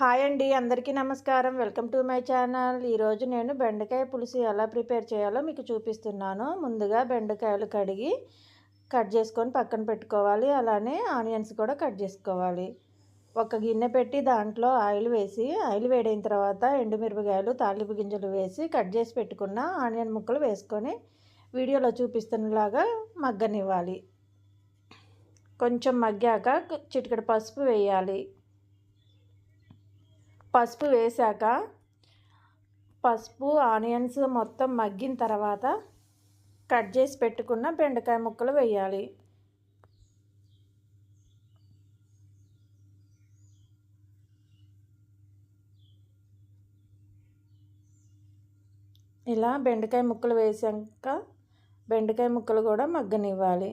Hi అండి అందరికీ నమస్కారం. Welcome to my channel. ఈరోజు నేను బెండకాయ పులుసు ఎలా ప్రిపేర్ చేయాలో మీకు చూపిస్తున్నాను. ముందుగా బెండకాయలు కడిగి కట్ చేసుకొని పక్కన పెట్టుకోవాలి. అలానే ఆనియన్స్ కూడా కట్ చేసుకోవాలి. ఒక గిన్నె పెట్టి దాంట్లో ఆయిల్ వేసి ఆయిల్ వేడైన తర్వాత ఎండుమిరపకాయలు తాలింపు గింజలు వేసి కట్ చేసి పెట్టుకున్న ఆనియన్ ముక్కలు వేసుకొని వీడియోలో చూపిస్తున్నలాగా మగ్గనివ్వాలి. కొంచెం మగ్గాక చిటికడ పసుపు వేయాలి. పసుపు వేశాక పసుపు ఆనియన్స్ మొత్తం మగ్గిన తర్వాత కట్ చేసి పెట్టుకున్న బెండకాయ ముక్కలు వేయాలి. ఇలా బెండకాయ ముక్కలు వేసాక బెండకాయ ముక్కలు కూడా మగ్గనివ్వాలి.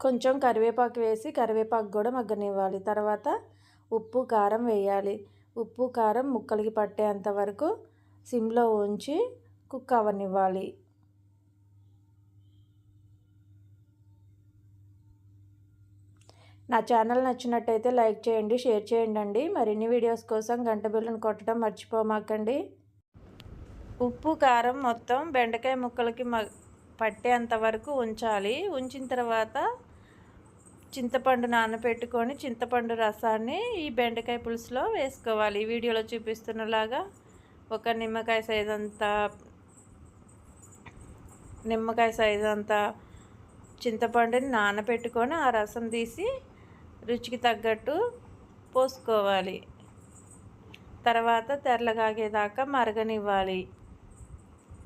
కొంచెం కరివేపాకు వేసి కరివేపాకు కూడా మగ్గనివ్వాలి. తర్వాత ఉప్పు కారం వేయాలి. ఉప్పు కారం ముక్కలకి పట్టేంత వరకు సిమ్లో ఉంచి కుక్ అవనివ్వాలి. నా ఛానల్ నచ్చినట్టయితే లైక్ చేయండి షేర్ చేయండి అండి మరిన్ని వీడియోస్ కోసం గంట బిల్లును కొట్టడం మర్చిపోమాకండి. ఉప్పు కారం మొత్తం బెండకాయ ముక్కలకి మ పట్టేంత వరకు ఉంచాలి. ఉంచిన తర్వాత చింతపండు నానబెట్టుకొని చింతపండు రసాన్ని ఈ బెండకాయ పులుసులో వేసుకోవాలి. ఈ వీడియోలో చూపిస్తున్నలాగా ఒక నిమ్మకాయ సైజ్ అంతా నిమ్మకాయ సైజ్ అంతా చింతపండుని నానబెట్టుకొని ఆ రసం తీసి రుచికి తగ్గట్టు పోసుకోవాలి. తర్వాత తెల్లగాగేదాకా మరగనివ్వాలి.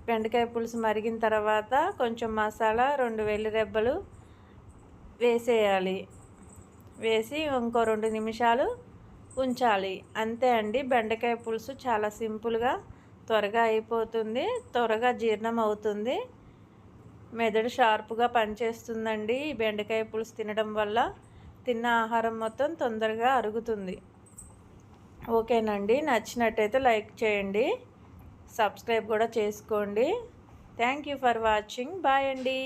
బెండకాయ పులుసు మరిగిన తర్వాత కొంచెం మసాలా రెండు వెల్లి రెబ్బలు వేసేయాలి. వేసి ఇంకో రెండు నిమిషాలు ఉంచాలి. అంతే అండి. బెండకాయ పులుసు చాలా సింపుల్గా త్వరగా అయిపోతుంది. త్వరగా జీర్ణం అవుతుంది. మెదడు షార్ప్గా పనిచేస్తుందండి. ఈ బెండకాయ పులుసు తినడం వల్ల తిన్న ఆహారం మొత్తం తొందరగా అరుగుతుంది. ఓకేనండి. నచ్చినట్టయితే లైక్ చేయండి. సబ్స్క్రైబ్ కూడా చేసుకోండి. Thank you for watching. Bye అండి.